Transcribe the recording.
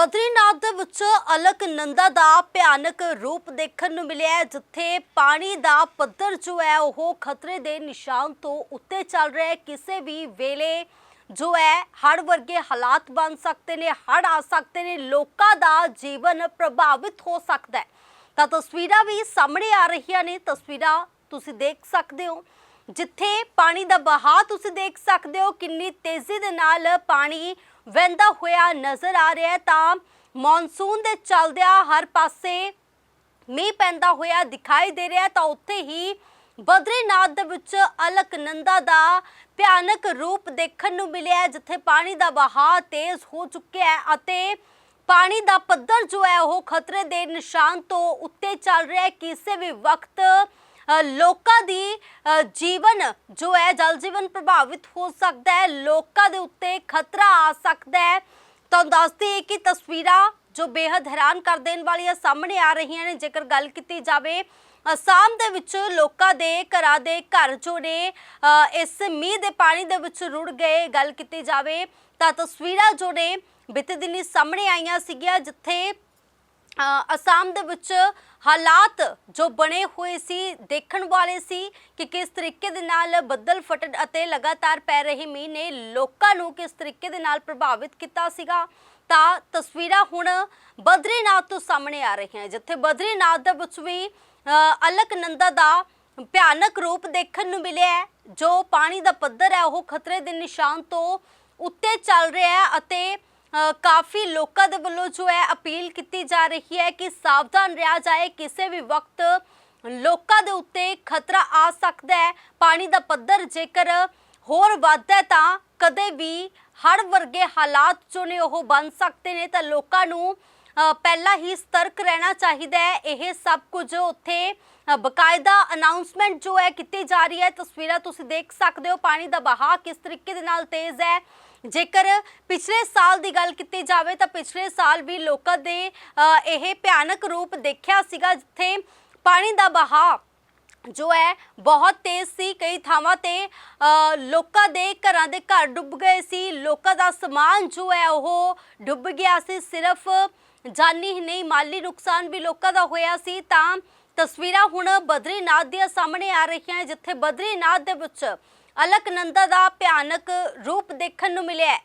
ਬਦਰੀਨਾਥ ਦੇ ਵਿੱਚ ਅਲਕਨੰਦਾ ਦਾ ਭਿਆਨਕ ਰੂਪ ਦੇਖਣ ਨੂੰ ਮਿਲਿਆ ਹੈ, ਜਿੱਥੇ ਪਾਣੀ ਦਾ ਪੱਧਰ ਜੋ ਹੈ ਉਹ ਖਤਰੇ ਦੇ ਨਿਸ਼ਾਨ ਤੋਂ ਉੱਤੇ ਚੱਲ ਰਿਹਾ ਹੈ। ਕਿਸੇ ਵੀ ਵੇਲੇ ਜੋ ਹੈ ਹੜ੍ਹ ਵਰਗੇ ਹਾਲਾਤ ਬਣ ਸਕਦੇ ਨੇ ਹੜ੍ਹ ਆ ਸਕਦੇ ਨੇ ਲੋਕਾਂ ਦਾ ਜੀਵਨ ਪ੍ਰਭਾਵਿਤ ਹੋ ਸਕਦਾ ਹੈ। ਤਾਂ ਤਸਵੀਰਾਂ ਵੀ ਸਾਹਮਣੇ ਆ ਰਹੀਆਂ ਨੇ ਤਸਵੀਰਾਂ ਤੁਸੀਂ ਦੇਖ ਸਕਦੇ ਹੋ। ਜਿੱਥੇ ਪਾਣੀ ਦਾ ਬਹਾਅ ਤੁਸੀਂ ਦੇਖ ਸਕਦੇ ਹੋ, ਕਿੰਨੀ ਤੇਜ਼ੀ ਦੇ ਨਾਲ ਪਾਣੀ ਵਹਿੰਦਾ ਹੋਇਆ ਨਜ਼ਰ ਆ ਰਿਹਾ ਹੈ। ਤਾਂ ਮੌਨਸੂਨ ਦੇ ਚੱਲਦਿਆਂ ਹਰ ਪਾਸੇ ਮੀਂਹ ਪੈਂਦਾ ਹੋਇਆ ਦਿਖਾਈ ਦੇ ਰਿਹਾ ਤਾਂ ਉੱਥੇ ਹੀ ਬਦਰੀਨਾਥ ਦੇ ਵਿੱਚ ਅਲਕਨੰਦਾ ਦਾ ਭਿਆਨਕ ਰੂਪ ਦੇਖਣ ਨੂੰ ਮਿਲਿਆ ਜਿੱਥੇ ਪਾਣੀ ਦਾ ਬਹਾਅ ਤੇਜ਼ ਹੋ ਚੁੱਕਿਆ ਹੈ ਅਤੇ ਪਾਣੀ ਦਾ ਪੱਧਰ ਜੋ ਹੈ, ਉਹ ਖਤਰੇ ਦੇ ਨਿਸ਼ਾਨ ਤੋਂ ਉੱਤੇ ਚੱਲ ਰਿਹਾ ਹੈ। ਕਿਸੇ ਵੀ ਵਕਤ ਲੋਕਾਂ ਦੀ ਜੀਵਨ, ਜੋ ਹੈ, ਜਲ ਜੀਵਨ ਪ੍ਰਭਾਵਿਤ ਹੋ ਸਕਦਾ ਹੈ, ਲੋਕਾਂ ਦੇ ਉੱਤੇ ਖਤਰਾ ਆ ਸਕਦਾ ਹੈ। ਤੁਹਾਨੂੰ ਦੱਸਦੀ ਹੈ ਕਿ ਤਸਵੀਰਾਂ ਜੋ ਬੇहद ਹੈਰਾਨ ਕਰ ਦੇਣ ਵਾਲੀਆਂ ਸਾਹਮਣੇ ਆ ਰਹੀਆਂ ਨੇ। ਜੇਕਰ ਗੱਲ ਕੀਤੀ ਜਾਵੇ, ਅਸਾਮ ਦੇ ਵਿੱਚ ਲੋਕਾਂ ਦੇ ਘਰਾਂ ਦੇ ਘਰ ਜੋ ਨੇ ਇਸ ਮੀਂਹ ਦੇ ਪਾਣੀ ਦੇ ਵਿੱਚ ਰੁੜ ਗਏ। ਗੱਲ ਕੀਤੀ ਜਾਵੇ ਤਾਂ ਤਸਵੀਰਾਂ ਜੋ ਨੇ, ਬੀਤੇ ਦਿਨੀ ਸਾਹਮਣੇ ਆਈਆਂ ਸੀਗੀਆਂ, ਜਿੱਥੇ ਅਸਾਮ ਦੇ ਵਿੱਚ ਹਾਲਾਤ ਜੋ ਬਣੇ ਹੋਏ ਸੀ ਦੇਖਣ ਵਾਲੇ ਸੀ ਕਿ ਕਿਸ ਤਰੀਕੇ ਦੇ ਨਾਲ ਬੱਦਲ ਫਟਣ ਅਤੇ ਲਗਾਤਾਰ ਪੈ ਰਹੇ ਮੀਂਹ ਨੇ ਲੋਕਾਂ ਨੂੰ ਕਿਸ ਤਰੀਕੇ ਦੇ ਨਾਲ ਪ੍ਰਭਾਵਿਤ ਕੀਤਾ ਸੀਗਾ ਤਾਂ ਤਸਵੀਰਾਂ ਹੁਣ ਬਦਰੀਨਾਥ ਤੋਂ ਸਾਹਮਣੇ ਆ ਰਹੀਆਂ ਜਿੱਥੇ ਬਦਰੀਨਾਥ ਦੇ ਵਿੱਚ ਵੀ ਅ, ਅਲਕਨੰਦਾ ਦਾ ਭਿਆਨਕ ਰੂਪ ਦੇਖਣ ਨੂੰ ਮਿਲਿਆ ਹੈ ਜੋ ਪਾਣੀ ਦਾ ਪੱਧਰ ਹੈ ਉਹ ਖਤਰੇ ਦੇ ਨਿਸ਼ਾਨ ਤੋਂ ਉੱਤੇ ਚੱਲ ਰਿਹਾ ਹੈ ਅਤੇ ਕਾਫੀ ਲੋਕਾਂ ਦੇ ਵੱਲੋਂ ਜੋ ਹੈ ਅਪੀਲ ਕੀਤੀ ਜਾ ਰਹੀ ਹੈ ਕਿ ਸਾਵਧਾਨ ਰਿਹਾ ਜਾਏ, ਕਿਸੇ ਵੀ ਵਕਤ ਲੋਕਾਂ ਦੇ ਉੱਤੇ ਖਤਰਾ ਆ ਸਕਦਾ ਹੈ, ਪਾਣੀ ਦਾ ਪੱਧਰ ਜੇਕਰ ਹੋਰ ਵੱਧਦਾ ਤਾਂ ਕਦੇ ਵੀ ਹੜ੍ਹ ਵਰਗੇ ਹਾਲਾਤ ਜੋ ਨੇ ਉਹ ਬਣ ਸਕਦੇ ਨੇ ਤਾਂ ਲੋਕਾਂ ਨੂੰ ਪਹਿਲਾਂ ਹੀ ਸਤਰਕ ਰਹਿਣਾ ਚਾਹੀਦਾ ਹੈ। ਇਹ ਸਭ ਕੁਝ ਉੱਥੇ ਅ, ਬਕਾਇਦਾ ਅਨਾਉਂਸਮੈਂਟ ਜੋ ਹੈ ਕੀਤੀ ਜਾ ਰਹੀ ਹੈ। ਤਸਵੀਰਾਂ ਤੁਸੀਂ ਦੇਖ ਸਕਦੇ ਹੋ। ਪਾਣੀ ਦਾ ਬਹਾਅ ਕਿਸ ਤਰੀਕੇ ਦੇ ਨਾਲ ਤੇਜ਼ ਹੈ। ਜੇਕਰ ਪਿਛਲੇ ਸਾਲ ਦੀ ਗੱਲ ਕੀਤੀ ਜਾਵੇ ਤਾਂ ਪਿਛਲੇ ਸਾਲ ਵੀ ਲੋਕਾਂ ਦੇ ਇਹ ਭਿਆਨਕ ਰੂਪ ਦੇਖਿਆ ਸੀਗਾ ਜਿੱਥੇ ਪਾਣੀ ਦਾ ਬਹਾਅ ਜੋ ਹੈ, ਬਹੁਤ ਤੇਜ਼ ਸੀ, ਕਈ ਥਾਵਾਂ ਤੇ ਲੋਕਾਂ ਦੇ ਘਰਾਂ ਦੇ ਘਰ ਡੁੱਬ ਗਏ ਸੀ। ਲੋਕਾਂ ਦਾ ਸਮਾਨ ਜੋ ਹੈ, ਉਹ ਡੁੱਬ ਗਿਆ ਸੀ। ਸਿਰਫ ਜਾਨੀ ਹੀ ਨਹੀਂ, ਮਾਲੀ ਨੁਕਸਾਨ ਵੀ ਲੋਕਾਂ ਦਾ ਹੋਇਆ ਸੀ। ਤਾਂ ਤਸਵੀਰਾਂ ਹੁਣ ਬਦਰੀਨਾਥ ਦੀਆਂ ਸਾਹਮਣੇ ਆ ਰਹੀਆਂ ਹੈ ਜਿੱਥੇ ਬਦਰੀਨਾਥ ਦੇ ਵਿੱਚ ਅਲਕਨੰਦਾ ਦਾ ਭਿਆਨਕ ਰੂਪ ਦੇਖਣ ਨੂੰ ਮਿਲਿਆ